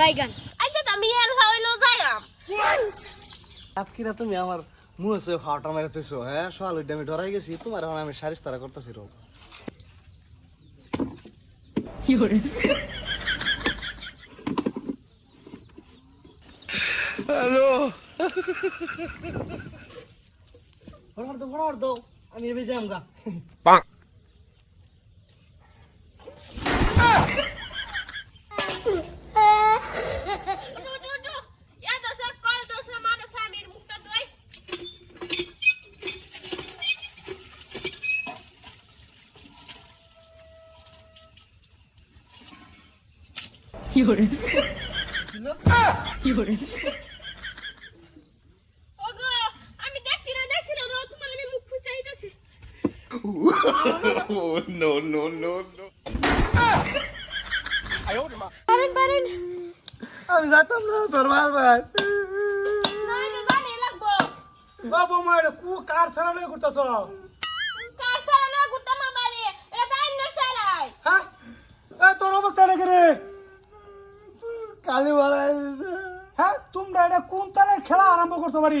বাইগান। আচ্ছা আমি এর হইল যাইলাম আপকিরা তুমি আমার মুছে ফাটা মারতেছো হ্যাঁ? সকাল উঠে আমি ডরাই গেছি তোমার এখন আমি সারিস তারা করতেছি রোগ কি করে? হ্যালো। ভরার দো আমি এবে যামগা। পাক। 有人，有人。oh, no, no, no, no. পারেন পারেন আমি যাতাম না তোর বারবার বাবু মার কু কার ছাড়া লয়ে করতেছ কার ছাড়া লয়ে করতাম বাড়ি এটা টাইম না ছাড়াই হ্যাঁ এ তোর অবস্থা রে কালি বাড়াই দিছে। হ্যাঁ তোমরা এটা কোন তারের খেলা আরম্ভ করতে পারি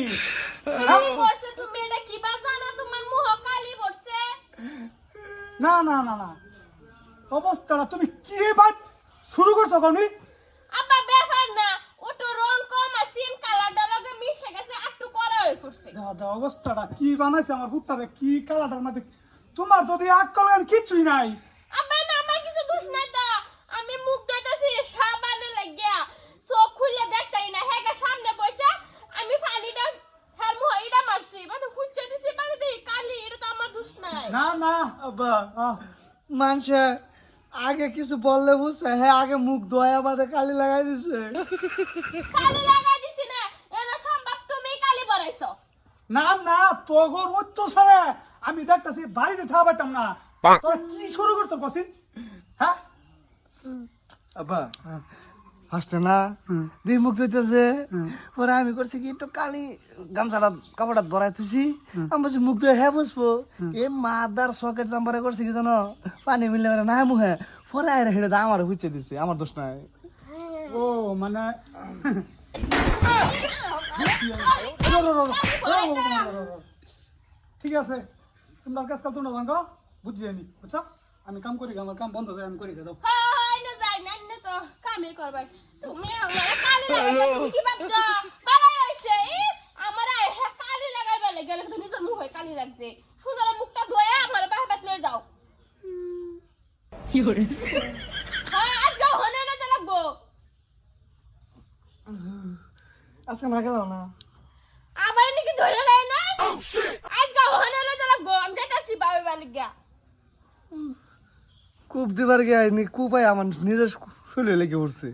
মুহ পড়ছে। না না না না। অবস্থাটা তুমি কি বাদ শুরু করছ কমি আব্বা ব্যাপার না। ওটো রং কম আসিন কালারটা লগে মিশে গেছে আটটু করা হয়ে পড়ছে। দাদা অবস্থাটা কি বানাইছে? আমার ফুটটারে কি কালাটার মধ্যে? তোমার যদি আক্কল কিচ্ছুই নাই আব্বা না আমার কিছু দোষ নাই তো আমি মুখ ধুইতাছি সাবানে লাগিয়া চোখ খুলে দেখতাই না হেগা সামনে বসে আমি পানিটা হ্যাঁ মুহ এটা মারছি মানে ফুচে দিছি মানে দেখি কালি এটা তো আমার দোষ নাই না না মানুষে আগে কিছু বললে বুঝছে? হ্যাঁ আগে মুখ ধোয়া বাদে কালি লাগাই দিছে। কালি লাগাই দিছি না সম্ভব তুমি কালি বড়াইছো। না না তগর উচ্চস্বরে আমি দেখতেছি বাড়িতে থাকা পাইতাম না। তোরা কি শুরু করতো কসিন হ্যাঁ? আব্বা ফার্স্টে না। দুই মুখ ধুইতেছে। পরে আমি করছি কি একটু কালি গামছাটা কাপড়াত ভরাই তুইছি আমি বলছি মুখ ধুয়ে হ্যাঁ বুঝব এ মাদার সকেট জাম্বারে করছি কি জানো? পানি মিললে মানে না মুহে। পরে আরে হেঁটে আমার হুইচে দিছে আমার দোষ নাই। ও মানে ঠিক আছে। তোমার কাজ কাল তোমরা ভাঙ্গো বুঝছি আমি বুঝছ? আমি কাম করি আমার কাম বন্ধ করে আমি করি দাও কামে করবার। তুমি আমার কালি লাগাইবা তুমি কি ভাবছ? ভালোই হইছে আমার আয় হ্যাঁ কালি লাগাইবা গেলে তো নিজের মুখ হয় কালি লাগছে। সুন্দর মুখটা ধোয়া আমার বাহির নিয়ে যাও। হ্যাঁ আজকে হনে না লাগবো। আজকে না গেলাম না। আবার নাকি ধরে লাই না আজকে হনে না লাগবো আমি যেতেছি বাবা বালিগা কূপ দিবার গিয়ে কূপ আমার নিজের শরীরে লেগে উঠছে